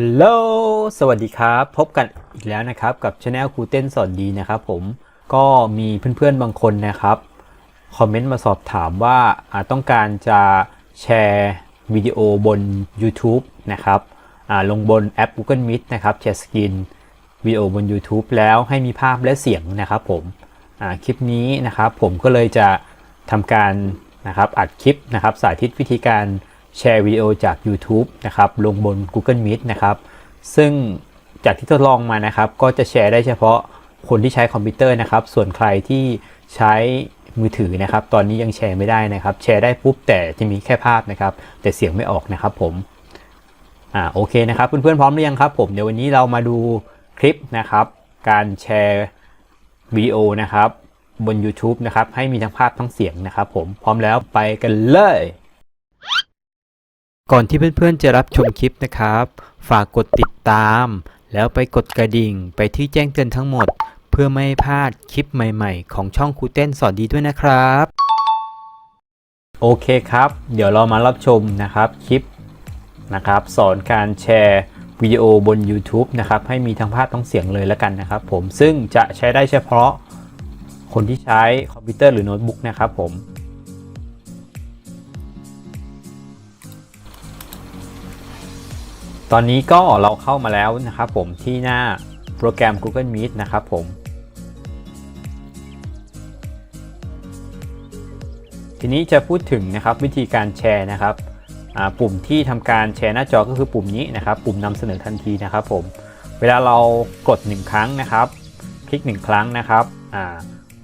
ฮัลโหล สวัสดีครับ พบกันอีกแล้วนะครับ กับช anel ครูเต้นสอนดีนะครับผม ก็มีเพื่อนๆบางคนนะครับ คอมเมนต์มาสอบถามว่าต้องการจะแชร์วิดีโอบน YouTube นะครับลงบนแอป Google Meet นะครับ แชร์สกรีนวิดีโอบน YouTube แล้วให้มีภาพและเสียงนะครับผมคลิปนี้นะครับผมก็เลยจะทำการนะครับอัดคลิปนะครับสาธิตวิธีการ แชร์วิดีโอจาก YouTube นะครับลงบน Google Meet นะครับ ซึ่งจากที่ทดลองมานะครับ ก็จะแชร์ได้เฉพาะคนที่ใช้คอมพิวเตอร์นะครับ ส่วนใครที่ใช้มือถือนะครับ ตอนนี้ยังแชร์ไม่ได้นะครับ แชร์ได้ปุ๊บแต่จะมีแค่ภาพนะครับ แต่เสียงไม่ออกนะครับผมอ่าโอเคนะครับเพื่อนๆพร้อมหรือยังครับผมเดี๋ยววันนี้เรามาดูคลิปนะครับ การแชร์วิดีโอนะครับบน YouTube นะครับให้มีทั้งภาพทั้งเสียงนะครับผมพร้อมแล้วไปกันเลย ก่อนที่เพื่อนๆจะรับชมคลิปนะครับ ฝากกดติดตาม แล้วไปกดกระดิ่งไปที่แจ้งเตือนทั้งหมด เพื่อไม่ให้พลาดคลิปใหม่ๆ ของช่องครูเต้นสอนดีด้วยนะครับ โอเคครับ เดี๋ยวเรามารับชมนะครับคลิปนะครับสอนการแชร์วิดีโอบน YouTube นะครับให้มีทั้งภาพทั้งเสียงเลยแล้วกันนะครับผมซึ่งจะใช้ได้เฉพาะคนที่ใช้คอมพิวเตอร์หรือโน้ตบุ๊กนะครับผม ตอนนี้ก็เราเข้ามาแล้วนะครับผมที่หน้าโปรแกรม Google Meet นะครับผม ทีนี้จะพูดถึงนะครับวิธีการแชร์นะครับปุ่มที่ทำการแชร์หน้าจอก็คือปุ่มนี้นะครับ ปุ่มนำเสนอทันทีนะครับผม เวลาเรากด 1 ครั้งนะครับ คลิก 1 ครั้งนะครับ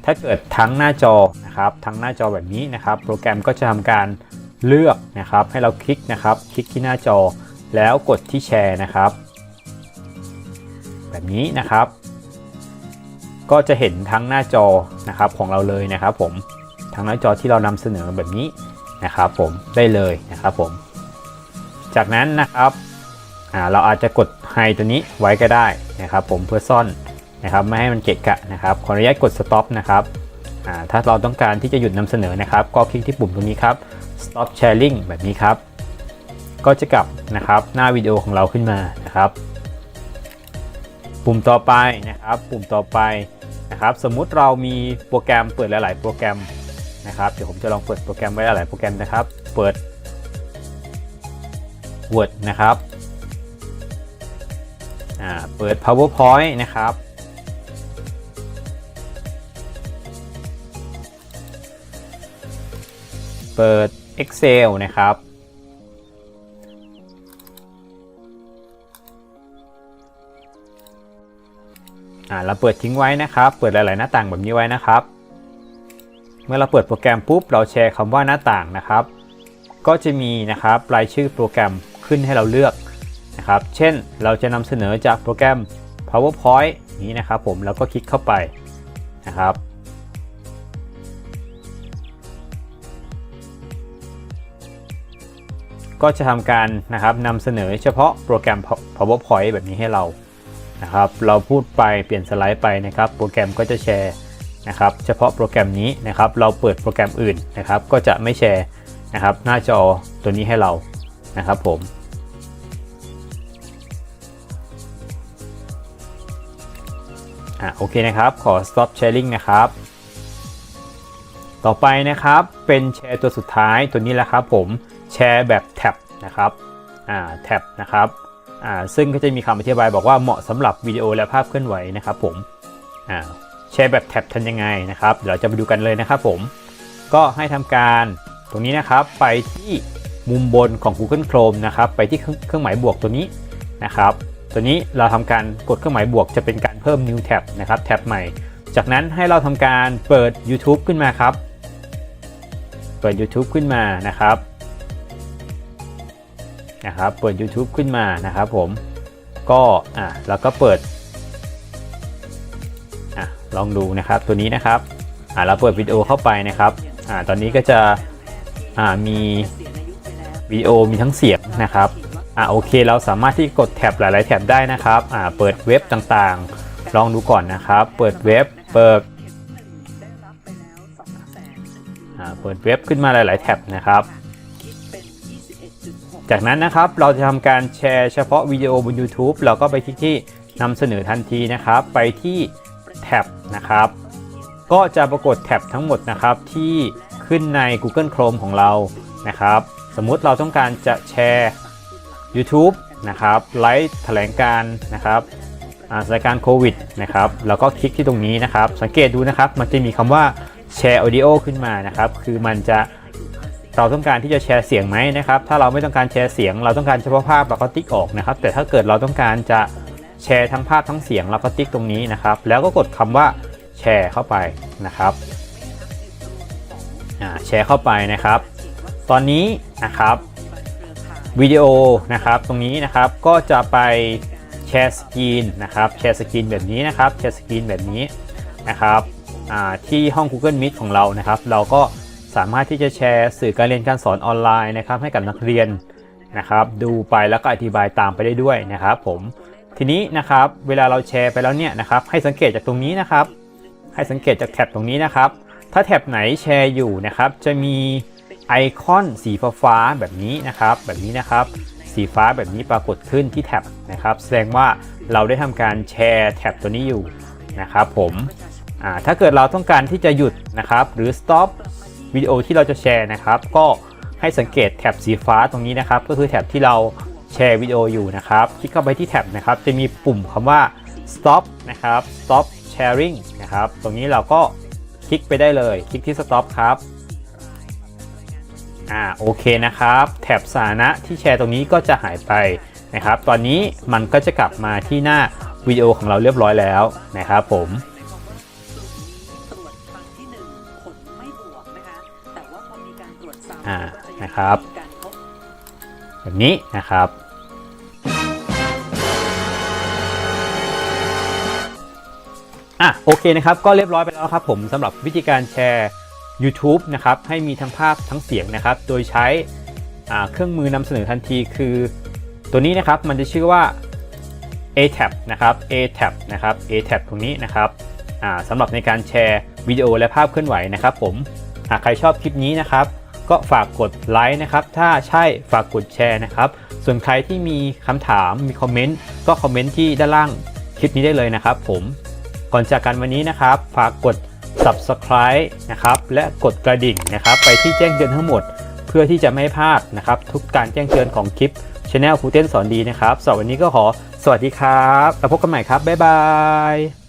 ถ้าเกิดทั้งหน้าจอนะครับ ทั้งหน้าจอแบบนี้นะครับ โปรแกรมก็จะทำการเลือกนะครับ ให้เราคลิกนะครับ คลิกที่หน้าจอ แล้วกดที่แชร์นะครับ แบบนี้นะครับ ก็จะเห็นทั้งหน้าจอนะครับของเราเลยนะครับ ผมทั้งหน้าจอที่เรานำเสนอแบบนี้นะครับ ผมได้เลยนะครับผม จากนั้นนะครับเราอาจจะกดไฮตัวนี้ไว้ก็ได้นะครับ ผมเพื่อซ่อนนะครับไม่ให้มันเกะกะนะครับขออนุญาตกด stop นะครับถ้าเราต้องการที่จะหยุดนำเสนอนะครับ ก็คลิกที่ปุ่มตรงนี้ครับ stop sharing แบบนี้ครับ ก็จะกลับนะครับหน้าวิดีโอของเราขึ้นมานะครับ ปุ่มต่อไปนะครับ ปุ่มต่อไปนะครับ สมมุติเรามีโปรแกรมเปิดหลาย ๆ โปรแกรมนะครับ เดี๋ยวผมจะลองเปิดโปรแกรมไว้หลาย ๆ โปรแกรมนะครับ เปิด Word นะครับอ่าเปิด PowerPoint นะครับ เปิด Excel นะครับ อ่าเราเปิดทิ้งไว้นะครับ เปิดหลาย ๆ หน้าต่างแบบนี้ไว้นะครับ เมื่อเราเปิดโปรแกรมปุ๊บเราแชร์คำว่าหน้าต่างนะครับ ก็จะมีนะครับรายชื่อโปรแกรมขึ้นให้เราเลือกนะครับ เช่นเราจะนำเสนอจากโปรแกรม PowerPoint นี้นะครับ ผมแล้วก็คลิกเข้าไปนะครับก็จะทำการนะครับนำเสนอเฉพาะโปรแกรม PowerPoint แบบนี้ให้เรา นะครับ เราพูดไปเปลี่ยนสไลด์ไปนะครับ โปรแกรมก็จะแชร์นะครับ เฉพาะโปรแกรมนี้นะครับ เราเปิดโปรแกรมอื่นนะครับ ก็จะไม่แชร์นะครับ หน้าจอตัวนี้ให้เรานะครับผมอะโอเคนะครับ ขอ stop sharing นะครับ ต่อไปนะครับเป็นแชร์ตัวสุดท้ายตัวนี้แหละครับผมแชร์แบบแท็บนะครับอ่าแท็บนะครับ อ่าซึ่งก็จะมีคำอธิบายบอกว่าเหมาะสำหรับวิดีโอและภาพเคลื่อนไหวนะครับผมอ่าแชร์แบบแท็บทันยังไงนะครับเดี๋ยวเราจะไปดูกันเลยนะครับผม ก็ให้ทำการตรงนี้นะครับไปที่มุมบนของ Google Chrome นะครับไปที่เครื่องหมายบวกตัวนี้นะครับ ตัวนี้เราทำการกดเครื่องหมายบวกจะเป็นการเพิ่ม new tab นะครับแท็บใหม่ จากนั้นให้เราทำการเปิด YouTube ขึ้นมาครับ เปิด YouTube ขึ้นมานะครับ นะครับเปิด YouTube ขึ้นมานะครับผมก็อะแล้วก็เปิดอะลองดูนะครับตัวนี้นะครับอะเราเปิดวิดีโอเข้าไปนะครับอะตอนนี้ก็จะอะมีวิดีโอมีทั้งเสียงนะครับอะโอเคเราสามารถที่กดแท็บหลาย ๆ แท็บได้นะครับอะเปิดเว็บต่างๆ ลองดูก่อนนะครับ เปิดเว็บเปิดอะเปิดเว็บขึ้นมาหลาย ๆ แท็บนะครับ จากนั้นนะครับเราจะทำการแชร์เฉพาะวิดีโอบน YouTube เราก็ไปคลิกที่นำเสนอทันทีนะครับ ไปที่แท็บนะครับ ก็จะปรากฏแท็บทั้งหมดนะครับที่ขึ้นใน Google Chrome ของเรานะครับ สมมุติเราต้องการจะแชร์ YouTube นะครับไลฟ์แถลงการนะครับสถานการณ์โควิดนะครับแล้วก็คลิกที่ตรงนี้นะครับ สังเกตดูนะครับ มันจะมีคำว่าแชร์ audio ขึ้นมานะครับ คือมันจะ เราต้องการที่จะแชร์เสียงไหมนะครับ ถ้าเราไม่ต้องการแชร์เสียง เราต้องการเฉพาะภาพเราก็ติ๊กออกนะครับ แต่ถ้าเกิดเราต้องการจะแชร์ทั้งภาพทั้งเสียงเราก็ติ๊กตรงนี้นะครับ แล้วก็กดคำว่าแชร์เข้าไปนะครับแชร์เข้าไปนะครับ ตอนนี้นะครับวิดีโอนะครับตรงนี้นะครับก็จะไปแชร์สกรีนนะครับแชร์สกรีนแบบนี้นะครับแชร์สกรีนแบบนี้นะครับที่ห้อง Google Meet ของเรานะครับ เราก็ สามารถที่จะแชร์สื่อการเรียนการสอนออนไลน์นะครับให้กับนักเรียนนะครับ ดูไปแล้วก็อธิบายตามไปได้ด้วยนะครับผมทีนี้นะครับเวลาเราแชร์ไปแล้วเนี่ยนะครับให้สังเกตจากตรงนี้นะครับ ให้สังเกตจากแท็บตรงนี้นะครับ ถ้าแท็บไหนแชร์อยู่นะครับ จะมีไอคอนสีฟ้าแบบนี้นะครับ แบบนี้นะครับสีฟ้าแบบนี้ปรากฏขึ้นที่แท็บนะครับ แสดงว่าเราได้ทำการแชร์แท็บตัวนี้อยู่นะครับผมถ้าเกิดเราต้องการที่จะหยุดนะครับ หรือ stop วิดีโอที่เราจะแชร์นะครับ ก็ให้สังเกตแท็บสีฟ้าตรงนี้นะครับ ก็คือแท็บที่เราแชร์วิดีโออยู่นะครับ คลิกเข้าไปที่แท็บนะครับ จะมีปุ่มคำว่า stop นะครับ stop sharing นะครับ ตรงนี้เราก็คลิกไปได้เลย คลิกที่ stop ครับอ่าโอเคนะครับแถบสาธารณะที่แชร์ตรงนี้ก็จะหายไปนะครับ ตอนนี้มันก็จะกลับมาที่หน้าวิดีโอของเราเรียบร้อยแล้วนะครับผม อ่านะครับแบบนี้นะครับอะโอเคนะครับก็เรียบร้อยไปแล้วครับผมสำหรับวิธีการแชร์ YouTube นะครับให้มีทั้งภาพทั้งเสียงนะครับ โดยใช้เครื่องมือนำเสนอทันทีคือ ตัวนี้นะครับมันจะชื่อว่า ATAB นะครับ ATAB นะครับ ATAB ตรงนี้นะครับสำหรับในการแชร์วิดีโอและภาพเคลื่อนไหวนะครับผมหากใครชอบคลิปนี้นะครับ ก็ฝากกดไลค์นะครับ ถ้าใช่ฝากกดแชร์นะครับ ส่วนใครที่มีคำถามมีคอมเมนต์ก็คอมเมนต์ที่ด้านล่างคลิปนี้ได้เลยนะครับผม ก่อนจากกันวันนี้นะครับ ฝากกด subscribe นะครับ และกดกระดิ่งนะครับ ไปที่แจ้งเตือนทั้งหมด เพื่อที่จะไม่พลาดนะครับ ทุกการแจ้งเตือนของคลิปช anel ครูเต้นสอนดีนะครับสำหรับวันนี้ก็ขอสวัสดีครับ แล้วพบกันใหม่ครับ บ๊ายบาย